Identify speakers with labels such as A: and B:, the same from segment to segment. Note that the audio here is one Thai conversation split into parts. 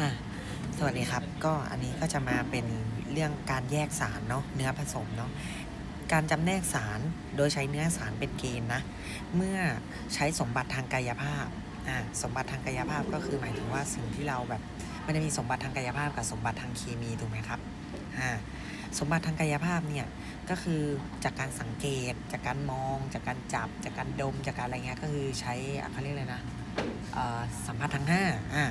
A: อะสวัสดีครับ ก็อันนี้ก็จะมาเป็นเรื่องการแยกสารเนาะเนื้อผสมเนาะการจำแนกสารโดยใช้เนื้อสารเป็นเกณฑ์นะ เมื่อใช้สมบัติทางกายภาพอะสมบัติทางกายภาพก็คือหมายถึงว่าสิ่งที่เราแบบมันจะมีสมบัติทางกายภาพกับสมบัติทางเคมีถูกไหมครับอ่าสมบัติทางกายภาพเนี่ยก็คือจากการสังเกต จากการมอง จากการจับ จากการดมจากการอะไรเงี้ยก็คือใช้อะเขาเรียกอะไรนะสัมผัสทางห้าอ่า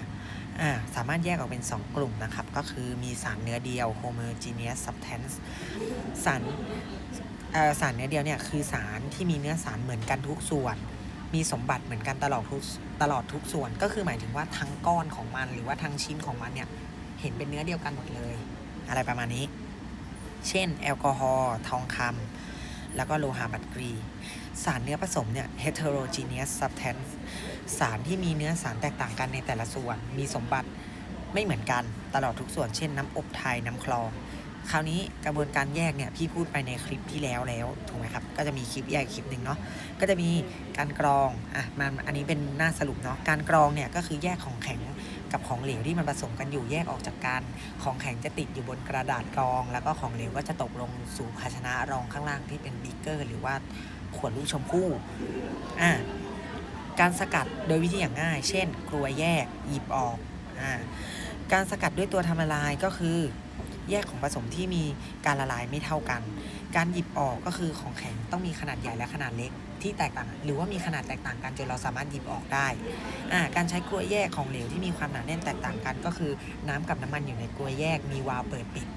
A: สามารถแยกออกเป็น 2 กลุ่มนะครับ ก็คือมีสารเนื้อเดียว homogeneous substance สารสารเนื้อเดียวเนี่ยคือสารที่มีเนื้อสารเหมือนกันทุกส่วน มีสมบัติเหมือนกันตลอดทุกตลอดทุกส่วน ก็คือหมายถึงว่าทั้งก้อนของมันหรือว่าทั้งชิ้นของมันเนี่ยเห็นเป็นเนื้อเดียวกันหมดเลย อะไรประมาณนี้ เช่น แอลกอฮอล์ทองคำแล้วก็โลหะบัตรกรี สารเนื้อผสมเนี่ย heterogeneous substance สารที่มีเนื้อสารแตกต่างกันในแต่ละส่วน มีสมบัติไม่เหมือนกันตลอดทุกส่วนเช่นน้ำอบไทยน้ำคลอง คราวนี้กระบวนการแยกเนี่ยพี่พูดไปในคลิปที่แล้วแล้วถูกไหมครับ ก็จะมีคลิปแยกคลิปหนึ่งเนาะก็จะมีการกรองอะมันอันนี้เป็นหน้าสรุปเนาะการกรองเนี่ยก็คือแยกของแข็งกับของเหลวที่มันผสมกันอยู่แยกออกจากกัน ของแข็งจะติดอยู่บนกระดาษกรอง แล้วก็ของเหลวก็จะตกลงสู่ภาชนะรองข้างล่างที่เป็นบิ๊กเกอร์ หรือว่าขวดลูกชมพู่อะ การสกัดโดยวิธีอย่างง่าย เช่น กลัวยแยกหยิบออกอการสกัดด้วยตัวทำละลายก็คือ แยกของผสมที่มีการละลายไม่เท่ากัน การหยิบออกก็คือของแข็งต้องมีขนาดใหญ่และขนาดเล็กที่แตกต่าง หรือว่ามีขนาดแตกต่างกันจนเราสามารถหยิบออกได้การใช้กลวยแยกของเหลวที่มีความหนาแน่นแตกต่างกัน ก็คือน้ำกับน้ำมันอยู่ในกลวยแยกมีวาล์วเปิดปิด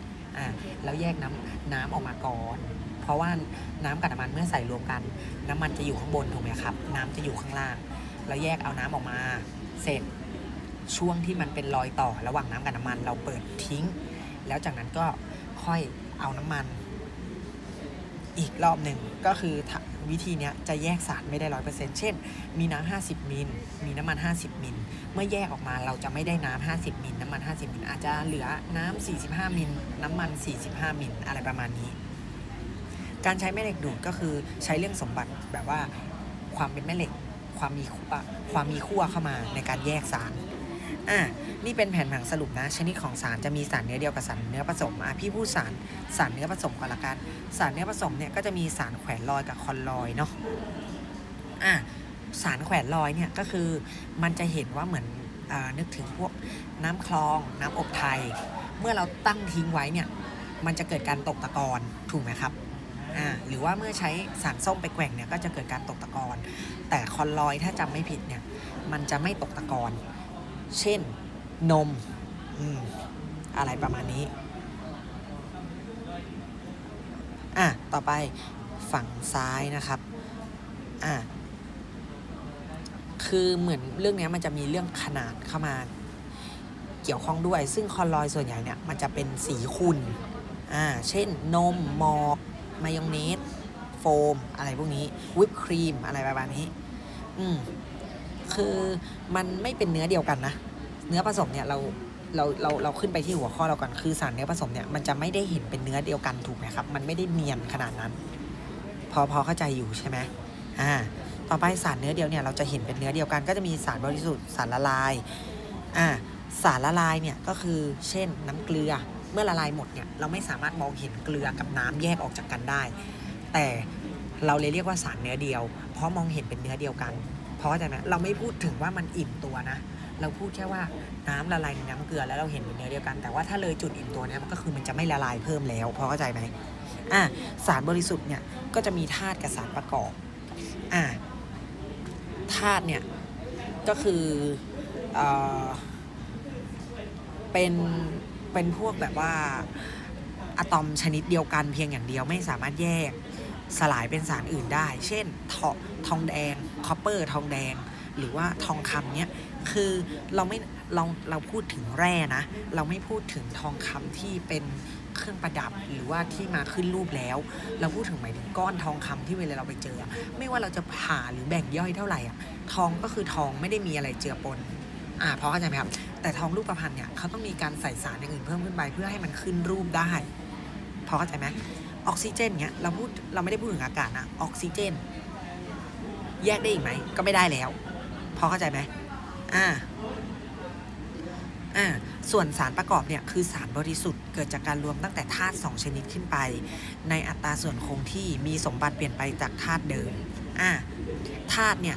A: แล้วแยกน้ำน้ำออกมาก่อน เพราะว่าน้ำกับน้ำมันเมื่อใส่รวมกัน น้ำมันจะอยู่ข้างบนถูกไหมครับ น้ำจะอยู่ข้างล่าง เราแยกเอาน้ำออกมา เสร็จช่วงที่มันเป็นรอยต่อระหว่างน้ำกับน้ำมัน เราเปิดทิ้ง แล้วจากนั้นก็ค่อยเอาน้ำมัน อีกรอบหนึ่งก็คือวิธีนี้จะแยกสารไม่ได้ร้อยเปอร์เซ็นต์เช่น มีน้ำห้าสิบมิล มีน้ำมันห้าสิบมิล เมื่อแยกออกมาเราจะไม่ได้น้ำห้าสิบมิล น้ำมันห้าสิบมิล อาจจะเหลือน้ำสี่สิบห้ามิล น้ำมันสี่สิบห้ามิล อะไรประมาณนี้ การใช้แม่เหล็กดูดก็คือใช้เรื่องสมบัติแบบว่าความเป็นแม่เหล็ก ความมีขั้วความมีขั้วเข้ามาในการแยกสารอะนี่เป็นแผนผังสรุปนะ ชนิดของสารจะมีสารเนื้อเดียวกับสารเนื้อผสมอะพี่พูดสารสารเนื้อผสมก่อนละกัน สารเนื้อผสมเนี่ยก็จะมีสารแขวนลอยกับคอนลอยเนาะอะสารแขวนลอยเนี่ยก็คือมันจะเห็นว่าเหมือนอนึกถึงพวกน้ำคลองน้ำอบไทย เมื่อเราตั้งทิ้งไว้เนี่ยมันจะเกิดการตกตะกอนถูกไหมครับ อ่าหรือว่าเมื่อใช้สารส้มไปแกว่งเนี่ยก็จะเกิดการตกตะกอนแต่คอนลอยถ้าจำไม่ผิดเนี่ยมันจะไม่ตกตะกอนเช่นนมอืมอะไรประมาณนี้อะต่อไปฝั่งซ้ายนะครับอะคือเหมือนเรื่องนี้มันจะมีเรื่องขนาดเข้ามาเกี่ยวข้องด้วย ซึ่งคอนลอยส่วนใหญ่เนี่ยมันจะเป็นสีขุ่นอ่าเช่นนมหมอก มายองเนสโฟม อะไรพวกนี้วิปครีมอะไรประมาณนี้ อืมคือมันไม่เป็นเนื้อเดียวกันนะ เนื้อผสมเนี่ยเราเราเราเราขึ้นไปที่หัวข้อเราก่อนคือสารเนื้อผสมเนี่ยมันจะไม่ได้เห็นเป็นเนื้อเดียวกันถูกไหมครับ มันไม่ได้เนียนขนาดนั้น พอพอเข้าใจอยู่ใช่ไหมอ่าต่อไปสารเนื้อเดียวเนี่ยเราจะเห็นเป็นเนื้อเดียวกัน ก็จะมีสารบริสุทธิ์สารละลายอ่าสารละลายเนี่ยก็คือเช่นน้ำเกลือ เมื่อละลายหมดเนี่ยเราไม่สามารถมองเห็นเกลือกับน้ำแยกออกจากกันได้ แต่เราเลยเรียกว่าสารเนื้อเดียว เพราะมองเห็นเป็นเนื้อเดียวกัน เพราะจากนั้นเราไม่พูดถึงว่ามันอิ่มตัวนะ เราพูดแค่ว่าน้ำละลายในน้ำเกลือแล้วเราเห็นเป็นเนื้อเดียวกัน แต่ว่าถ้าเลยจุดอิ่มตัวเนี้ยมันก็คือมันจะไม่ละลายเพิ่มแล้วพอเข้าใจไหมอ่าสารบริสุทธิ์เนี่ยก็จะมีธาตุกับสารประกอบอ่าธาตุเนี่ยก็คือเอ่อเป็น เป็นพวกแบบว่าอะตอมชนิดเดียวกันเพียงอย่างเดียวไม่สามารถแยกสลายเป็นสารอื่นได้ เช่นทอทองแดงคอปเปอร์ทองแดง หรือว่าทองคำเนี่ยคือเราไม่เราเราพูดถึงแร่นะ เราไม่พูดถึงทองคำที่เป็นเครื่องประดับหรือว่าที่มาขึ้นรูปแล้ว เราพูดถึงหมายถึงก้อนทองคำที่เวลาเราไปเจอ ไม่ว่าเราจะผ่าหรือแบ่งย่อยเท่าไหร่อะทองก็คือทองไม่ได้มีอะไรเจือปนอ่าเพราะเข้าใจไหมครับ แต่ทองรูปประพันธ์เนี่ยเขาต้องมีการใส่สารอย่างอื่นเพิ่มขึ้นไปเพื่อให้มันขึ้นรูปได้ พอเข้าใจไหมออกซิเจนเนี่ยเราพูดเราไม่ได้พูดถึงอากาศนะออกซิเจน แยกได้อีกไหมก็ไม่ได้แล้ว พอเข้าใจไหมอ่าอ่าส่วนสารประกอบเนี่ยคือสารบริสุทธิ์เกิดจากการรวมตั้งแต่ธาตุสองชนิดขึ้นไป ในอัตราส่วนคงที่มีสมบัติเปลี่ยนไปจากธาตุเดิมอ่าธาตุเนี่ย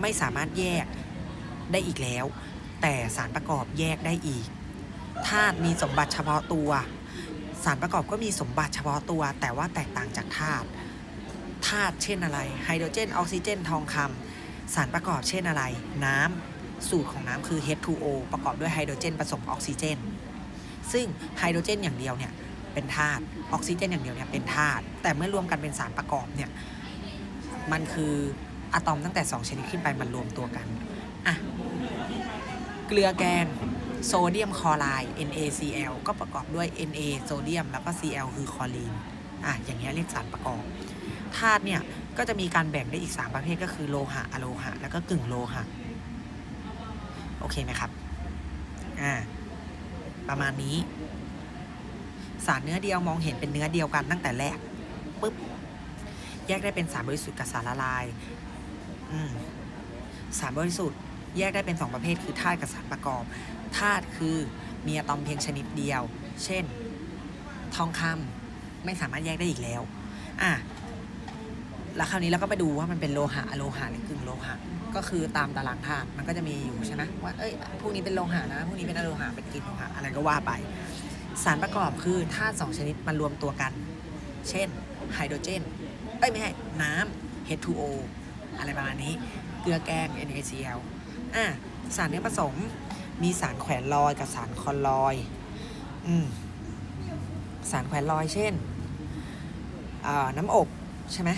A: ไม่สามารถแยกได้อีกแล้ว แต่สารประกอบแยกได้อีกธาตุมีสมบัติเฉพาะตัว สารประกอบก็มีสมบัติเฉพาะตัว แต่ว่าแตกต่างจากธาตุธาตุเช่นอะไรไฮโดรเจนออกซิเจน ทองคำสารประกอบเช่นอะไร น้ำสูตรของน้ำคือ H2O ประกอบด้วยไฮโดรเจนผสมออกซิเจน ซึ่งไฮโดรเจนอย่างเดียวเนี่ยเป็นธาตุออกซิเจนอย่างเดียวเนี่ยเป็นธาตุแต่เมื่อรวมกันเป็นสารประกอบเนี่ยมันคืออะตอมตั้งแต่ 2 ชนิดขึ้นไปมันรวมตัวกันอะ เกลือแกงโซเดียมคลอไรด์ NaCl ก็ประกอบด้วย Na โซเดียมแล้วก็ Cl คือคลอรีนอะอย่างเงี้ยเรียกสารประกอบธาตุเนี่ยก็จะมีการแบ่งได้อีก 3 ประเภทก็คือโลหะอะโลหะ แล้วก็กึ่งโลหะ โอเคไหมครับอ่าประมาณนี้ สารเนื้อเดียวมองเห็นเป็นเนื้อเดียวกันตั้งแต่แรกปุ๊บแยกได้เป็นสารบริสุทธิ์กับสารละลายอืมสารบริสุทธิ์ แยกได้เป็นสองประเภทคือธาตุกับสารประกอบธาตุคือมีอะตอมเพียงชนิดเดียว เช่น ทองคำไม่สามารถแยกได้อีกแล้วอะแล้วคราวนี้เราก็ไปดูว่ามันเป็นโลหะอะโลหะหรือกึ่งโลหะ ก็คือตามตารางธาตุมันก็จะมีอยู่ใช่ไหมว่าเอ้ยพวกนี้เป็นโลหะนะพวกนี้เป็นอะโลหะเป็นกึ่งโลหะอะไรก็ว่าไป สารประกอบคือธาตุสองชนิดมันรวมตัวกัน เช่นไฮโดรเจนเอ้ยไม่ใช่น้ำ H2O อะไรประมาณนี้ เกลือแกง NaCl อะสารเนื้อผสม มีสารแขวนลอยกับสารคอนลอย อืม สารแขวนลอยเช่นน้ำอบใช่ไหม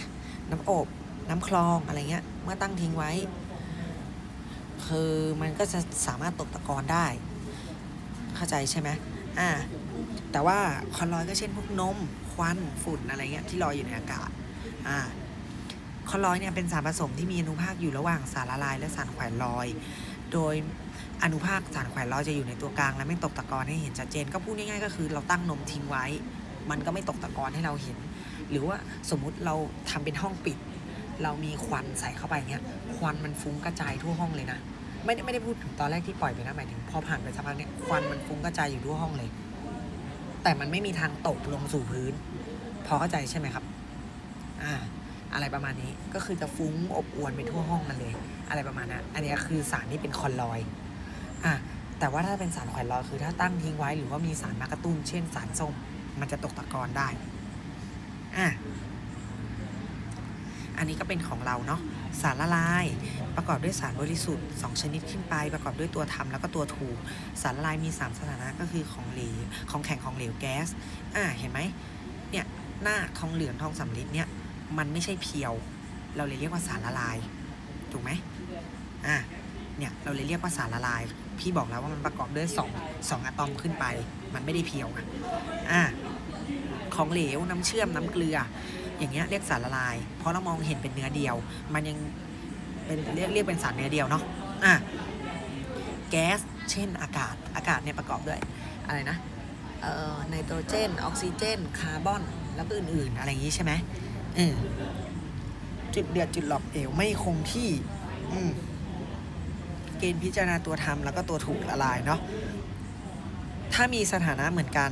A: น้ำอบน้ำคลองอะไรเงี้ย เมื่อตั้งทิ้งไว้ คือมันก็จะสามารถตกตะกอนได้ เข้าใจใช่ไหมอ่าแต่ว่าคอนลอยก็เช่นพวกนม ควันฝุ่นอะไรเงี้ยที่ลอยอยู่ในอากาศอ่า อลอยเนี่ยเป็นสารผสมที่มีอนุภาคอยู่ระหว่างสารละลายและสารแขวนลอย โดยอนุภาคสารแขวนลอยจะอยู่ในตัวกลางและไม่ตกตะกอนให้เห็นชัดเจน ก็พูดง่ายๆก็คือเราตั้งนมทิ้งไว้ มันก็ไม่ตกตะกอนให้เราเห็น หรือว่าสมมุติเราทำเป็นห้องปิด เรามีควันใส่เข้าไปเงี้ยควันมันฟุ้งกระจายทั่วห้องเลยนะไม่ได้ไม่ได้พูดถึงตอนแรกที่ปล่อยไปนะหมายถึงพอผ่านไปสักพักเนี่ยควันมันฟุ้งกระจายอยู่ทั่วห้องเลย แต่มันไม่มีทางตกลงสู่พื้น พอเข้าใจใช่ไหมครับ อ่า อะไรประมาณนี้ ก็คือจะฟุ้งอบอวนไปทั่วห้องนั่นเลย อะไรประมาณนั้น อันนี้คือสารที่เป็นคอนลอย์อะแต่ว่าถ้าเป็นสารแขวนลอยคือถ้าตั้งทิ้งไว้หรือว่ามีสารมากระตุ้น เช่นสารส้ม มันจะตกตะกอนได้อะอันนี้ก็เป็นของเราเนาะสารละลาย ประกอบด้วยสารบริสุทธิ์ 2 ชนิดขึ้นไป ประกอบด้วยตัวทำแล้วก็ตัวถูก สารละลายมี 3 สถานะก็คือของเหลวของแข็งของเหลวแก๊สอ่าเห็นไหมเนี่ยหน้าทองเหลืองทองสำริดเนี่ย มันไม่ใช่เพียว เราเลยเรียกว่าสารละลาย ถูกไหมอ่าเนี่ยเราเลยเรียกว่าสารละลาย พี่บอกแล้วว่ามันประกอบด้วยสองสองอะตอมขึ้นไป มันไม่ได้เพียวอะอ่าของเหลวน้ำเชื่อมน้ำเกลือ อย่างเงี้ยเรียกสารละลาย เพราะเรามองเห็นเป็นเนื้อเดียว มันยังเป็นเรียกเรียกเป็นสารเนื้อเดียวเนาะอะแก๊สเช่นอากาศอากาศเนี่ยประกอบด้วยอะไรนะเอ่อไนโตรเจน ออกซิเจน คาร์บอน แล้วก็อื่นๆ อะไรอย่างงี้ใช่ไหม จุดเดือดจุดหลอกเหวไม่คงที่ อืเกณฑ์พิจารณาตัวทำแล้วก็ตัวถูกละลายเนาะถ้ามีสถานะเหมือนกัน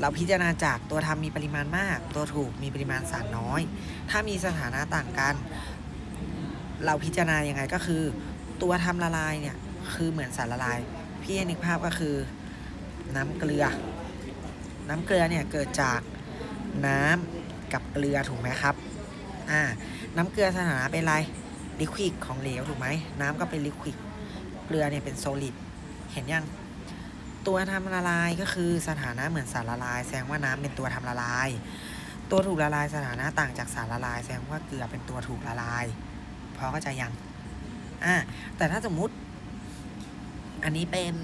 A: เราพิจารณาจากตัวทำมีปริมาณมาก ตัวถูกมีปริมาณสารน้อย ถ้ามีสถานะต่างกัน เราพิจารณายังไงก็คือ ตัวทำละลายเนี่ยคือเหมือนสารละลาย พี่นึกภาพก็คือ น้ำเกลือ น้ำเกลือเนี่ยเกิดจากน้ำ กับเกลือถูกไหมครับอ่าน้ำเกลือสถานะเป็นอะไรลิควิดของเหลวถูกไหมน้ำก็เป็นลิควิดเกลือเนี่ยเป็นโซลิดเห็นยังตัวทำละลายก็คือสถานะเหมือนสารละลาย แสดงว่าน้ำเป็นตัวทำละลาย ตัวถูกละลายสถานะต่างจากสารละลาย แสดงว่าเกลือเป็นตัวถูกละลายพอเข้าใจยังอ่าแต่ถ้าสมมุติอันนี้เป็น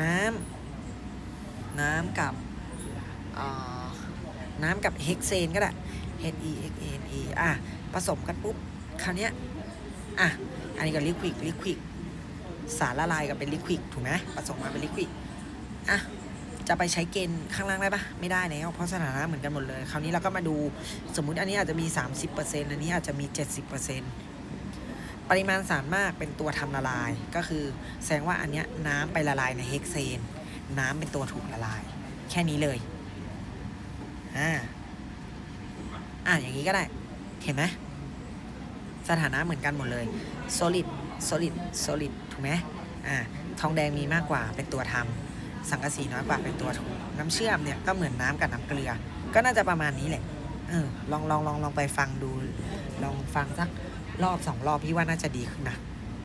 A: น้ำน้ำกับ น้ำกับเฮกเซนก็ได้ HE XNE อะ ผสมกันปุ๊บ คราวเนี้ยอะ อันนี้ก็ลิควิดลิควิดสารละลายกับเป็นลิควิดถูกไหมผสมมาเป็นลิควิดอะจะไปใช้เกณฑ์ข้างล่างได้ปะไม่ได้แล้วเพราะสถานะเหมือนกันหมดเลย คราวนี้เราก็มาดูสมมุติอันนี้อาจจะมี 30%อันนี้อาจจะมี 70%ปริมาณสารมากเป็นตัวทำละลาย ก็คือแสดงว่าอันเนี้ยน้ำไปละลายในเฮกเซน น้ำเป็นตัวถูกละลาย แค่นี้เลย อ่า อ่าอย่างนี้ก็ได้ เห็นไหมสถานะเหมือนกันหมดเลย solid solid solid ถูกไหมอ่า ทองแดงมีมากกว่าเป็นตัวทำสังกะสีน้อยกว่าเป็นตัวถูกน้ำเชื่อมเนี่ยก็เหมือนน้ำกับน้ำเกลือ ก็น่าจะประมาณนี้แหละ เออ ลองลองลองลองไปฟังดู ลองฟังสักรอบสองรอบพี่ว่าน่าจะดีขึ้นนะ